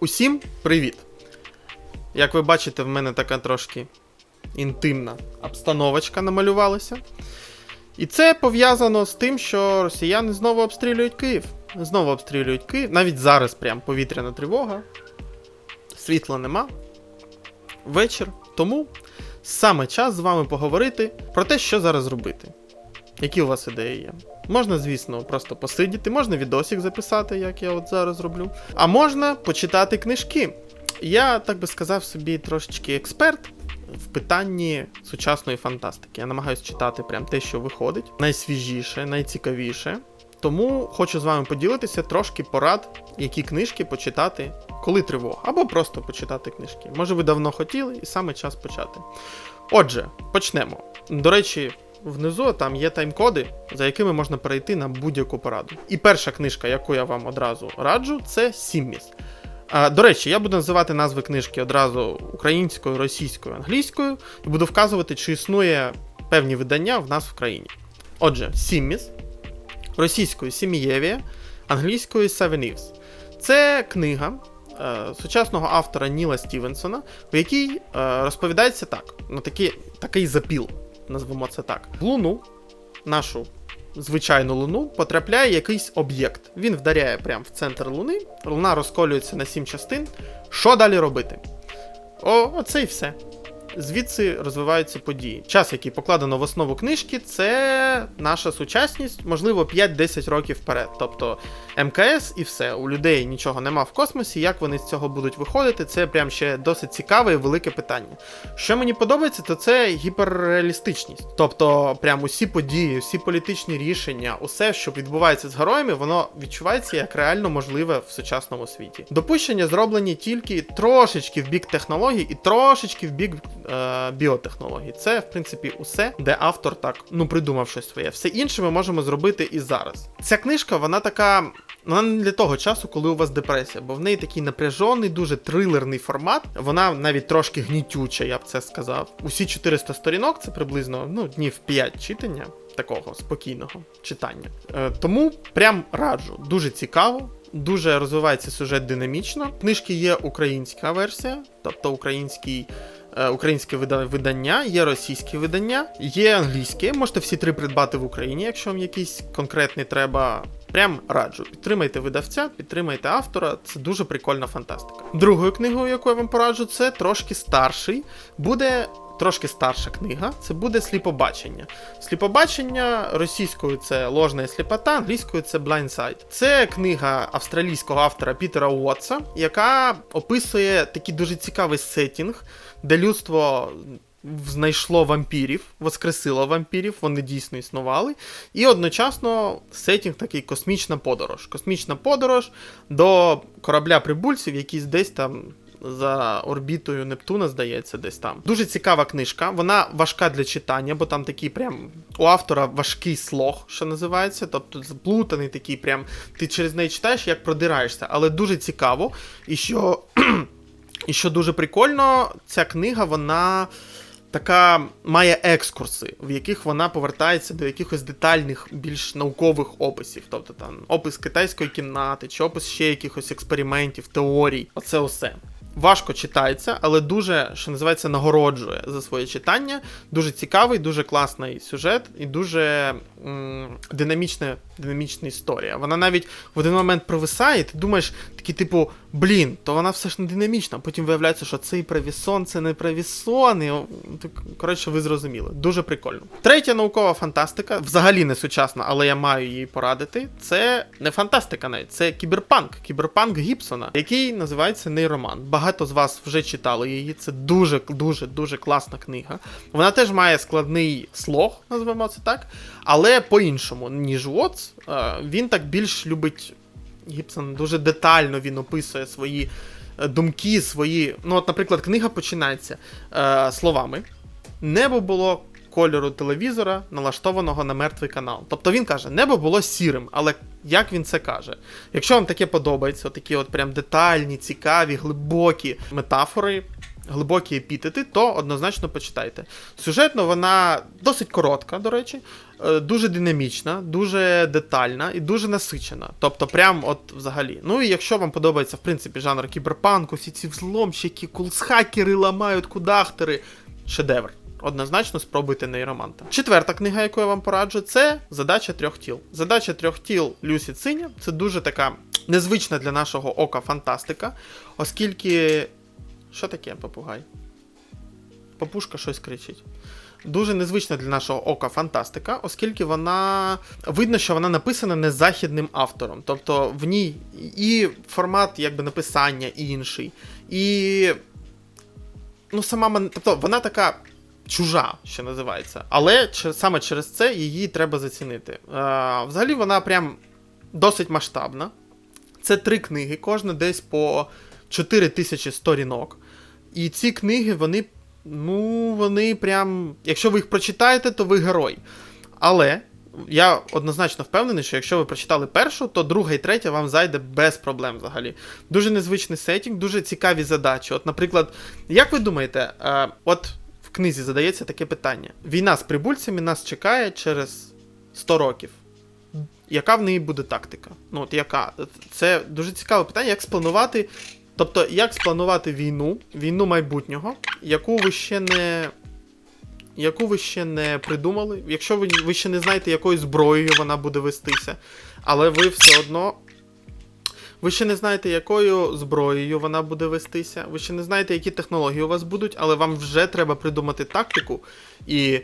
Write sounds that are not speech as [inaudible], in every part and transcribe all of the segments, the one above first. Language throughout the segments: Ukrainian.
Усім привіт! Як ви бачите, в мене така трошки інтимна обстановочка намалювалася. І це пов'язано з тим, що росіяни знову обстрілюють Київ. Знову обстрілюють Київ. Навіть зараз прям повітряна тривога. Світла нема. Вечір. Тому саме час з вами поговорити про те, що зараз робити. Які у вас ідеї є? Можна, звісно, просто посидіти, можна відосик записати, як я от зараз роблю. А можна почитати книжки. Я, так би сказав, собі трошечки експерт в питанні сучасної фантастики. Я намагаюся читати прям те, що виходить, найсвіжіше, найцікавіше. Тому хочу з вами поділитися трошки порад, які книжки почитати, коли тривога, або просто почитати книжки. Може, ви давно хотіли, і саме час почати. Отже, почнемо. До речі, внизу там є тайм-коди, за якими можна перейти на будь-яку пораду. І перша книжка, яку я вам одразу раджу, це Сімміс. До речі, я буду називати назви книжки одразу українською, російською, англійською, і буду вказувати, чи існує певні видання в нас в країні. Отже, Сімміс, російською Сімієвія, англійською Eves. Це книга е, сучасного автора Ніла Стівенсона, в якій е, розповідається так: ну, такий, такий запіл, назвемо це так. В луну, нашу звичайну луну, потрапляє якийсь об'єкт. Він вдаряє прямо в центр луни, луна розколюється на сім частин. Що далі робити? О, оце і все. Звідси розвиваються події. Час, який покладено в основу книжки, це наша сучасність, можливо, 5-10 років вперед. Тобто МКС і все. У людей нічого нема в космосі. Як вони з цього будуть виходити, це прям ще досить цікаве і велике питання. Що мені подобається, то це гіперреалістичність. Тобто, прям усі події, усі політичні рішення, усе, що відбувається з героями, воно відчувається як реально можливе в сучасному світі. Допущення зроблені тільки трошечки в бік технологій і трошечки в бік е, біотехнологій. Це, в принципі, усе, де автор так ну придумав щось своє. Все інше ми можемо зробити і зараз. Ця книжка, вона така. Вона не для того часу, коли у вас депресія, бо в неї такий напряжений, дуже трилерний формат. Вона навіть трошки гнітюча, я б це сказав. Усі 400 сторінок це приблизно ну, днів 5 читання, такого спокійного читання. Е, тому прям раджу. Дуже цікаво. Дуже розвивається сюжет динамічно. Книжки є українська версія, тобто український. Е, Українське видання, є російське видання, є англійське. Можете всі три придбати в Україні, якщо вам якийсь конкретний треба. Прям раджу. Підтримайте видавця, підтримайте автора. Це дуже прикольна фантастика. Другою книгою, яку я вам пораджу, це трошки старший. Буде трошки старша книга. Це буде сліпобачення. Сліпобачення російською це ложна сліпота, англійською це Blindside. Це книга австралійського автора Пітера Уотса, яка описує такий дуже цікавий сетінг, де людство знайшло вампірів, воскресило вампірів, вони дійсно існували. І одночасно сетінг такий космічна подорож. Космічна подорож до корабля прибульців, якийсь десь там. За орбітою Нептуна, здається, десь там. Дуже цікава книжка. Вона важка для читання, бо там такий прям у автора важкий слог, що називається. Тобто заплутаний такий, прям ти через неї читаєш, як продираєшся. Але дуже цікаво. І що, [clears throat] і що дуже прикольно, ця книга, вона така має екскурси, в яких вона повертається до якихось детальних, більш наукових описів. Тобто там опис китайської кімнати, чи опис ще якихось експериментів, теорій. Оце усе. Важко читається, але дуже, що називається, нагороджує за своє читання. Дуже цікавий, дуже класний сюжет і дуже м- динамічна, динамічна історія. Вона навіть в один момент провисає, і ти думаєш, такий, типу, блін, то вона все ж не динамічна. Потім виявляється, що це і правісон, це не правісон. І, коротше, ви зрозуміли. Дуже прикольно. Третя наукова фантастика, взагалі не сучасна, але я маю її порадити. Це не фантастика навіть, це кіберпанк, кіберпанк Гібсона, який називається Нейроман. Багато з вас вже читали її. Це дуже, дуже, дуже класна книга. Вона теж має складний слог, назвемо це так, але по-іншому, ніж Уотс. Е, Він так більш любить. Гібсон дуже детально він описує свої е, думки, свої. Ну, от, наприклад, книга починається е, словами: Небо було кольору телевізора, налаштованого на мертвий канал. Тобто він каже, небо було сірим, але як він це каже? Якщо вам таке подобається, такі от прям детальні, цікаві, глибокі метафори, глибокі епітети, то однозначно почитайте. Сюжетно вона досить коротка, до речі, е, дуже динамічна, дуже детальна і дуже насичена. Тобто, прям от взагалі. Ну і якщо вам подобається, в принципі, жанр кіберпанку, всі ці взломщики, кулсхакери ламають кудахтери, шедевр. Однозначно спробуйте нейроманта. Четверта книга, яку я вам пораджу, це задача трьох тіл. Задача трьох тіл Люсі Циня це дуже така незвична для нашого ока фантастика, оскільки. Що таке, попугай? Папушка щось кричить. Дуже незвична для нашого ока фантастика, оскільки вона видно, що вона написана не західним автором. Тобто в ній і формат якби написання інший, і ну, сама ман- тобто вона така чужа, що називається. Але саме через це її треба зацінити. Е, взагалі вона прям досить масштабна. Це три книги, кожна десь по 4 тисячі сторінок. І ці книги, вони, ну, вони прям. Якщо ви їх прочитаєте, то ви герой. Але я однозначно впевнений, що якщо ви прочитали першу, то друга і третя вам зайде без проблем взагалі. Дуже незвичний сетінг, дуже цікаві задачі. От, наприклад, як ви думаєте, е, от книзі задається таке питання: війна з прибульцями нас чекає через 100 років. Яка в неї буде тактика? Ну, от яка? Це дуже цікаве питання, як спланувати. Тобто, як спланувати війну, війну майбутнього, яку ви ще не. Яку ви ще не придумали, якщо ви, ви ще не знаєте, якою зброєю вона буде вестися, але ви все одно. Ви ще не знаєте, якою зброєю вона буде вестися, ви ще не знаєте, які технології у вас будуть, але вам вже треба придумати тактику і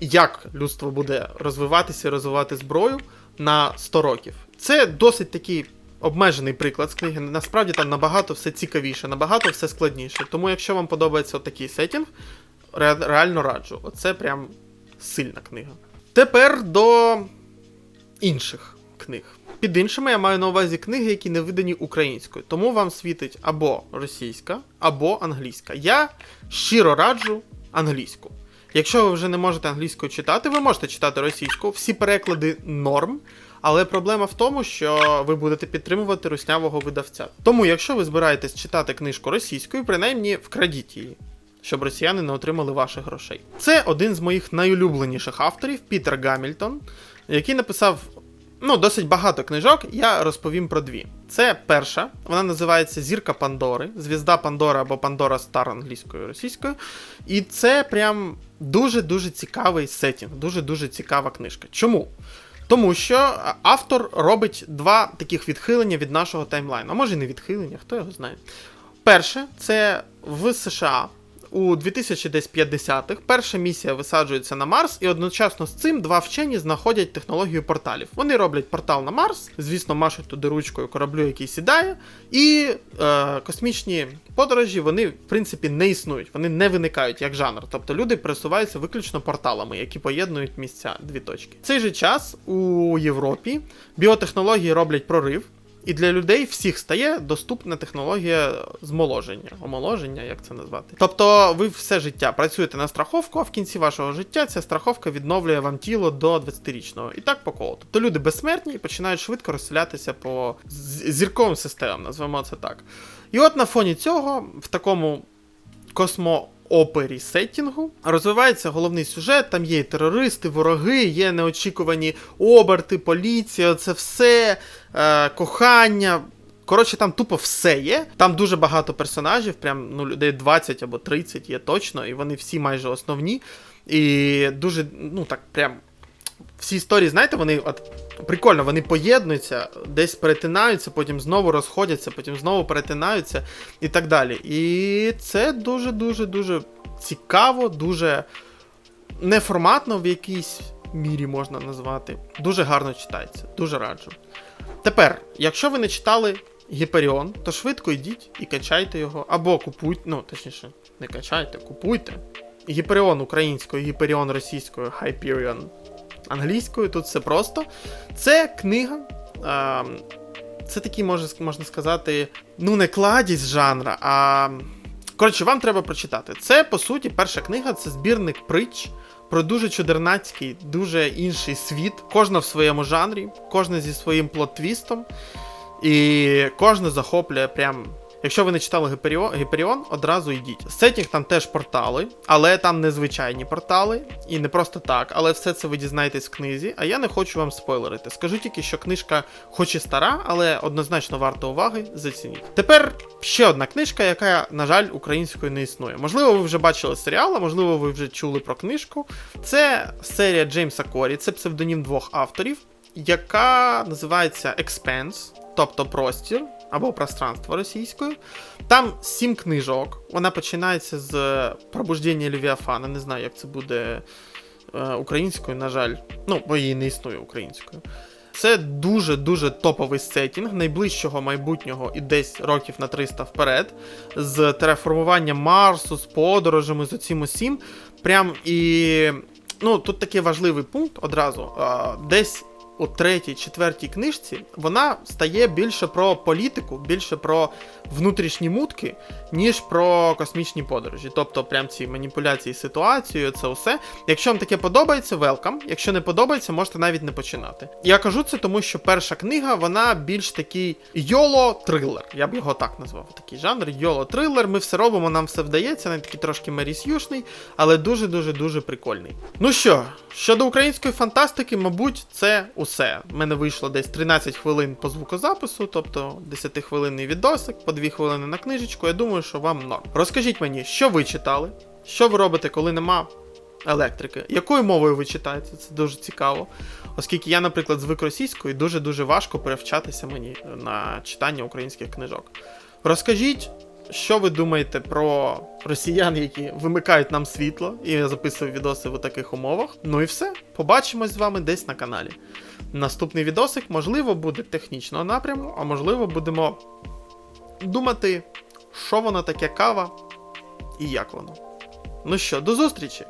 як людство буде розвиватися і розвивати зброю на 100 років. Це досить такий обмежений приклад з книги. Насправді там набагато все цікавіше, набагато все складніше. Тому, якщо вам подобається такий сетінг, ре- реально раджу. Оце прям сильна книга. Тепер до інших книг. Під іншими я маю на увазі книги, які не видані українською. Тому вам світить або російська, або англійська. Я щиро раджу англійську. Якщо ви вже не можете англійською читати, ви можете читати російську. Всі переклади норм. Але проблема в тому, що ви будете підтримувати руснявого видавця. Тому, якщо ви збираєтесь читати книжку російською, принаймні вкрадіть її, щоб росіяни не отримали ваших грошей. Це один з моїх найулюбленіших авторів, Пітер Гамільтон, який написав ну, досить багато книжок. Я розповім про дві. Це перша, вона називається Зірка Пандори, Звізда Пандора або Пандора Стар англійською російською. І це прям дуже-дуже цікавий сетінг, дуже-дуже цікава книжка. Чому? Тому що автор робить два таких відхилення від нашого таймлайну. А може і не відхилення, хто його знає. Перше, це в США у 2050-х перша місія висаджується на Марс, і одночасно з цим два вчені знаходять технологію порталів. Вони роблять портал на Марс, звісно, машуть туди ручкою кораблю, який сідає, і е, космічні подорожі вони, в принципі, не існують, вони не виникають як жанр. Тобто люди пересуваються виключно порталами, які поєднують місця дві точки. В цей же час у Європі біотехнології роблять прорив. І для людей всіх стає доступна технологія змоложення, омоложення, як це назвати. Тобто ви все життя працюєте на страховку, а в кінці вашого життя ця страховка відновлює вам тіло до 20-річного. І так по колу. Тобто люди безсмертні і починають швидко розселятися по зірковим системам, назвемо це так. І от на фоні цього, в такому космо. Опері сеттінгу розвивається головний сюжет. Там є і терористи, вороги, є неочікувані оберти, поліція, це все, е, кохання. Коротше, там тупо все є. Там дуже багато персонажів, прям ну, людей 20 або 30 є точно, і вони всі майже основні. І дуже, ну так, прям всі історії, знаєте, вони от прикольно, вони поєднуються, десь перетинаються, потім знову розходяться, потім знову перетинаються і так далі. І це дуже-дуже дуже цікаво, дуже неформатно в якійсь мірі можна назвати. Дуже гарно читається, дуже раджу. Тепер, якщо ви не читали Гіперіон, то швидко йдіть і качайте його, або купуйте, ну точніше, не качайте, купуйте. Гіперіон українською, Гіперіон російською, Hyperion англійською, тут все просто. Це книга. А, це такий, може, можна сказати, ну, не кладість жанра, а. Коротше, вам треба прочитати. Це, по суті, перша книга це збірник притч про дуже чудернацький, дуже інший світ. Кожна в своєму жанрі, кожна зі своїм плот-твістом. І кожна захоплює прям Якщо ви не читали Гіперіон, Гіперіон, одразу йдіть. Сетінг там теж портали, але там незвичайні портали, і не просто так, але все це ви дізнаєтесь в книзі, а я не хочу вам спойлерити. Скажу тільки, що книжка, хоч і стара, але однозначно варта уваги, зацініть. Тепер ще одна книжка, яка, на жаль, українською не існує. Можливо, ви вже бачили серіал, а можливо, ви вже чули про книжку. Це серія Джеймса Корі, це псевдонім двох авторів, яка називається Expanse, тобто простір або пространство російською. Там сім книжок. Вона починається з пробуждення Левіафана. Не знаю, як це буде е, українською, на жаль. Ну, бо її не існує українською. Це дуже-дуже топовий сетінг найближчого майбутнього і десь років на 300 вперед, з тереформуванням Марсу, з подорожами, з оцім усім. Прям і. Ну, тут такий важливий пункт одразу. Десь у третій, четвертій книжці вона стає більше про політику, більше про внутрішні мутки, ніж про космічні подорожі. Тобто, прям ці маніпуляції ситуацією, це все. Якщо вам таке подобається, welcome. Якщо не подобається, можете навіть не починати. Я кажу це тому, що перша книга вона більш такий йоло-трилер. Я б його так назвав. Такий жанр йоло-трилер. Ми все робимо, нам все вдається. Він такий трошки мерісюшний, але дуже дуже дуже прикольний. Ну що, щодо української фантастики, мабуть, це усе. У мене вийшло десь 13 хвилин по звукозапису, тобто 10-хвилинний відосик, по 2 хвилини на книжечку. Я думаю, що вам норм. Розкажіть мені, що ви читали, що ви робите, коли нема електрики, якою мовою ви читаєте? Це дуже цікаво. Оскільки я, наприклад, звик російською, дуже-дуже важко перевчатися мені на читання українських книжок. Розкажіть, що ви думаєте про росіян, які вимикають нам світло, і я записую відоси в таких умовах. Ну і все. Побачимось з вами десь на каналі. Наступний відосик, можливо, буде технічного напряму, а можливо, будемо думати, що воно таке кава і як воно. Ну що, до зустрічі!